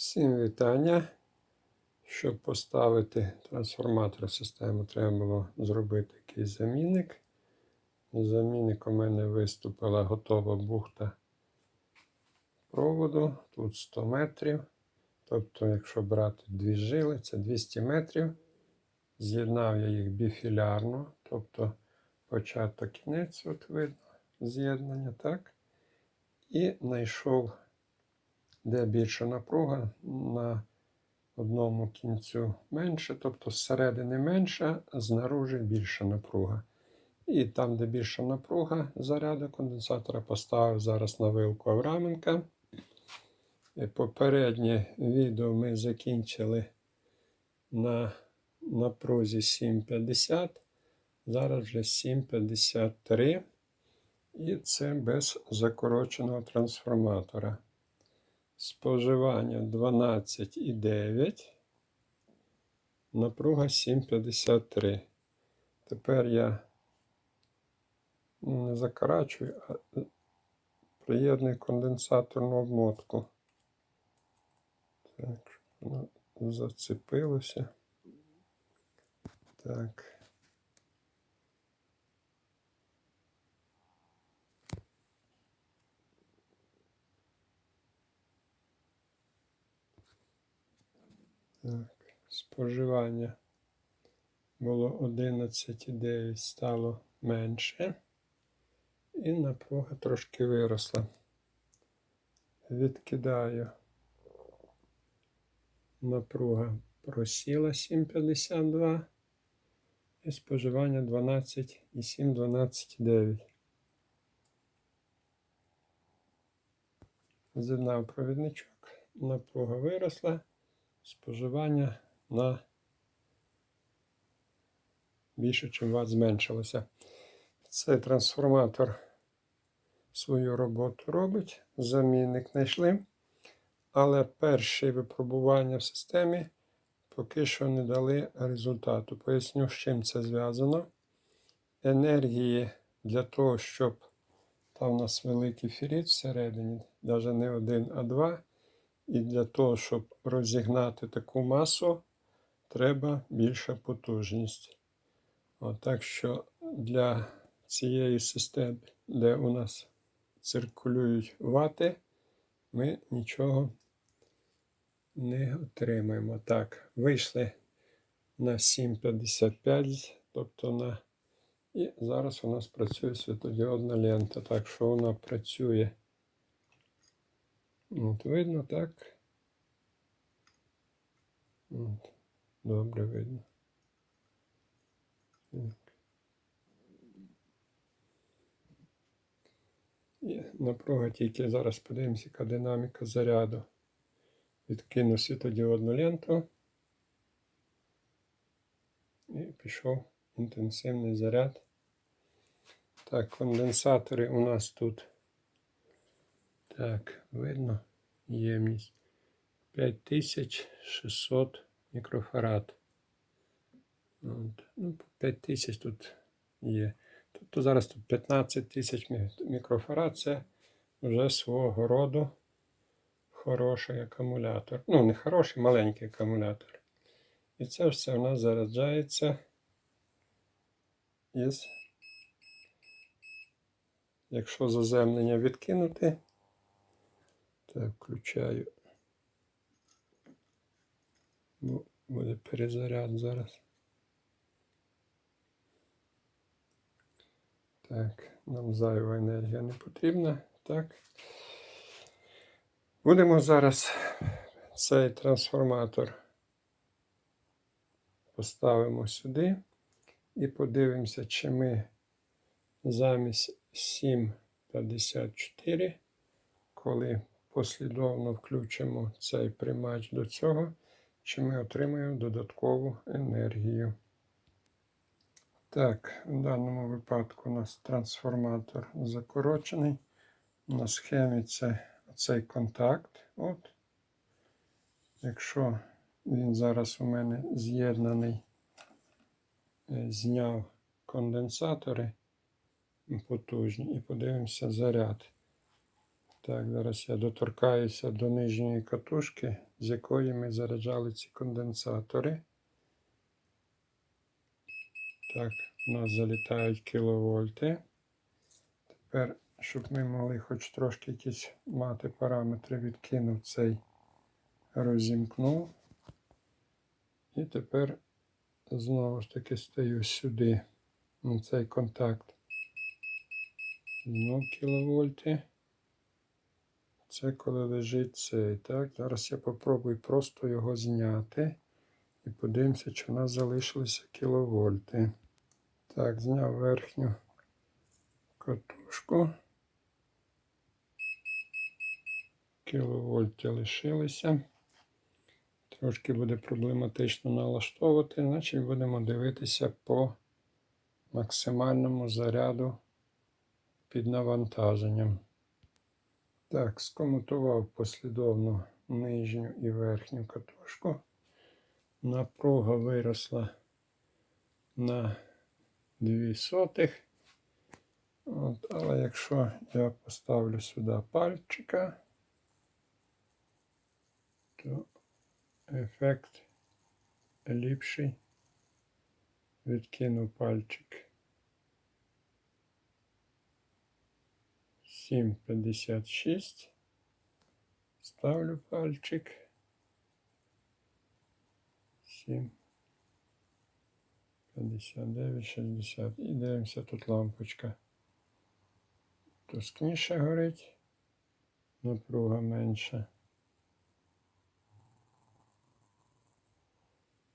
Всім вітання. Щоб поставити трансформатор систему, треба було зробити якийсь замінник. Замінник у мене виступила готова бухта проводу. Тут 100 метрів. Тобто, якщо брати дві жили, це 200 метрів. З'єднав я їх біфілярно, тобто початок кінець, от видно, з'єднання, так? І знайшов де більша напруга на одному кінцю менше, тобто зсередини менша, знаружи більша напруга. І там, де більша напруга заряду конденсатора, поставив зараз на вилку Авраменка. Попереднє відео ми закінчили на напрузі 7,50. Зараз вже 7,53. І це без закороченого трансформатора. Споживання 12,9. Напруга 7,53. Тепер я не закорачую, а приєдную конденсаторну обмотку. Так, щоб воно зацепилося. Так. Так, споживання було 11,9 стало менше. І напруга трошки виросла. Відкидаю. Напруга просіла 7,52 і споживання 12,7, 12,9. З'єднав провідничок, напруга виросла споживання на більше, ніж Вт зменшилося. Цей трансформатор свою роботу робить, замінник знайшли, але перші випробування в системі поки що не дали результату. Поясню, з чим це зв'язано. Енергії для того, щоб там у нас великий ферит всередині, навіть не один, а два. І для того, щоб розігнати таку масу, треба більша потужність. От, так що для цієї системи, де у нас циркулюють вати, ми нічого не отримаємо. Так, вийшли на 7,55, тобто на. І зараз у нас працює світодіодна лента. Так що вона працює. От, видно, так? От, добре видно. Так. Напруга тільки зараз подивимося, яка динаміка заряду. Відкину світодіодну ленту. І пішов інтенсивний заряд. Так, конденсатори у нас тут. Так, видно ємність 5600 мікрофарад. Ну, 5000 тут є. Тобто зараз тут 15 тисяч мікрофарад це вже свого роду хороший акумулятор. Ну, не хороший, маленький акумулятор. І це все у нас заряджається із, якщо заземлення відкинути. Так, включаю. Бо буде перезаряд зараз. Так, нам зайва енергія не потрібна. Так. Будемо зараз цей трансформатор поставимо сюди і подивимося, чи ми замість 7,54, коли послідовно включимо цей приймач до цього, чи ми отримаємо додаткову енергію. Так, в даному випадку у нас трансформатор закорочений. На схемі це цей контакт. От. Якщо він зараз у мене з'єднаний, е, зняв конденсатори потужні і подивимося заряд. Так, зараз я доторкаюся до нижньої катушки, з якої ми заряджали ці конденсатори. Так, у нас залітають кіловольти. Тепер, щоб ми могли хоч трошки якісь мати параметри, відкинув цей, розімкнув. І тепер знову ж таки стаю сюди, на цей контакт. Знов кіловольти. Це коли лежить цей. Так, зараз я попробую просто його зняти. І подивимося, чи в нас залишилися кіловольти. Так, зняв верхню катушку. Кіловольти лишилися. Трошки буде проблематично налаштовувати, значить будемо дивитися по максимальному заряду під навантаженням. Так, скомутував послідовно нижню і верхню катушку. Напруга виросла на 2 сотих. От, але якщо я поставлю сюди пальчика, то ефект ліпший. Відкину пальчик. 7,56. Ставлю пальчик. 7. 59, 60. І дивимося тут лампочка. Тускніше горить, напруга менша.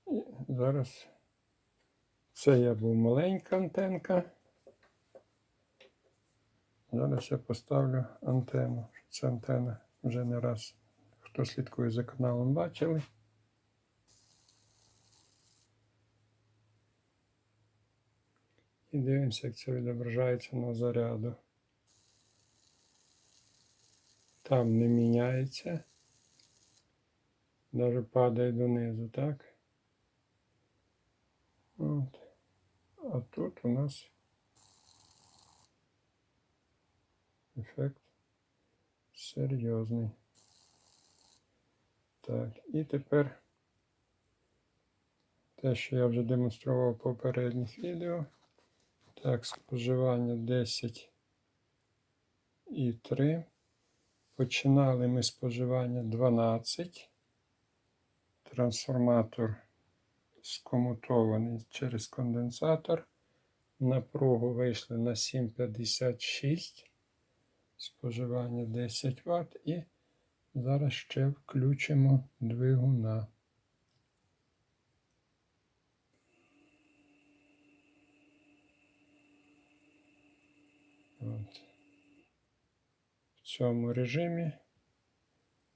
І зараз це я був маленька антенка. Зараз я поставлю антенну. Це антенна вже не раз, хто слідкує за каналом, бачили. І дивимося, як це відображається на заряду. Там не міняється. Даже падає донизу, так? От. А тут у нас ефект серйозний. Так, і тепер те, що я вже демонстрував в попередніх відео. Так, споживання 10 і 3. Починали ми споживання 12. Трансформатор скомутований через конденсатор. Напругу вийшли на 7,56. Споживання 10 Вт. І зараз ще включимо двигуна. От. В цьому режимі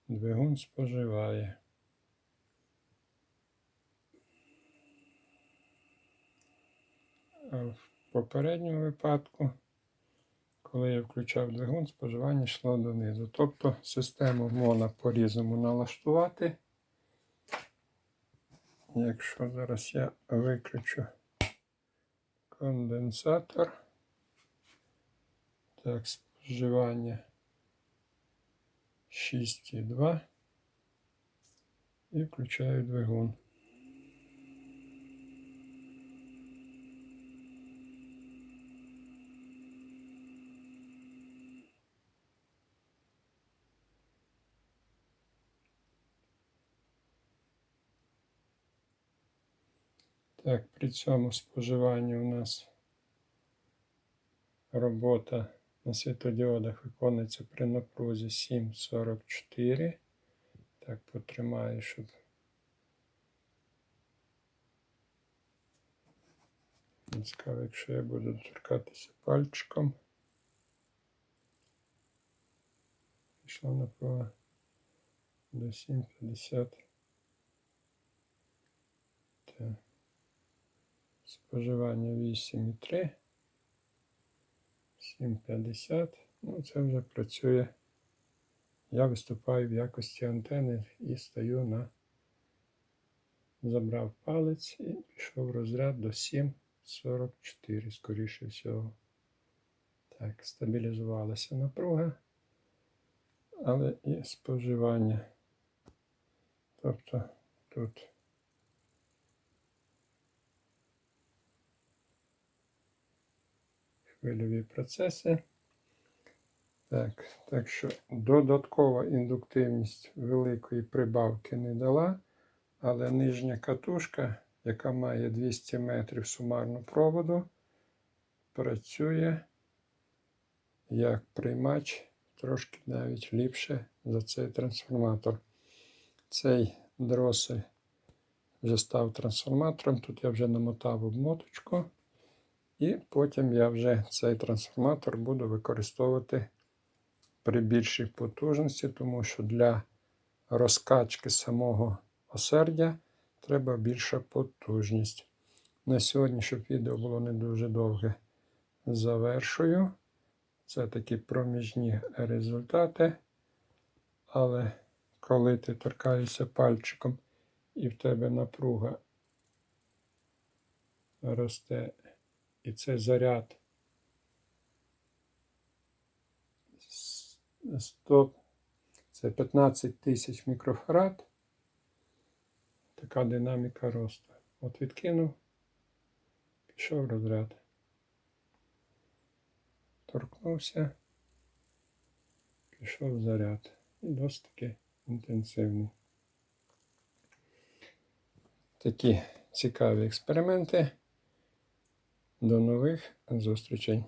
двигун споживає. А в попередньому випадку, коли я включав двигун, споживання йшло донизу. Тобто систему можна по-різному налаштувати. Якщо зараз я виключу конденсатор, так, споживання 6,2 і включаю двигун. Так, при цьому споживанні у нас робота на світодіодах виконується при напрузі 7,44. Так, потримаю, щоб. Цікаво, якщо я буду торкатися пальчиком. Пішла напруга до 7,50. Споживання 8,3. 7,50. Ну, це вже працює. Я виступаю в якості антени і стою на. Забрав палець і пішов розряд до 7,44, скоріше всього. Так, стабілізувалася напруга. але і споживання. Тобто тут хвильові процеси. Так, так що додаткова індуктивність великої прибавки не дала, але нижня катушка, яка має 200 метрів сумарну проводу, працює як приймач трошки навіть ліпше за цей трансформатор. Цей дросель вже став трансформатором. Тут я вже намотав обмоточку. І потім я вже цей трансформатор буду використовувати при більшій потужності, тому що для розкачки самого осердя треба більша потужність. На сьогодні, щоб відео було не дуже довге, завершую. Це такі проміжні результати. Але коли ти торкаєшся пальчиком і в тебе напруга росте, і цей заряд 100, це 15 тисяч мікрофарад, така динаміка росту. От відкинув, пішов розряд. Торкнувся, пішов заряд. І досить таки інтенсивний. Такі цікаві експерименти. До нових зустрічей.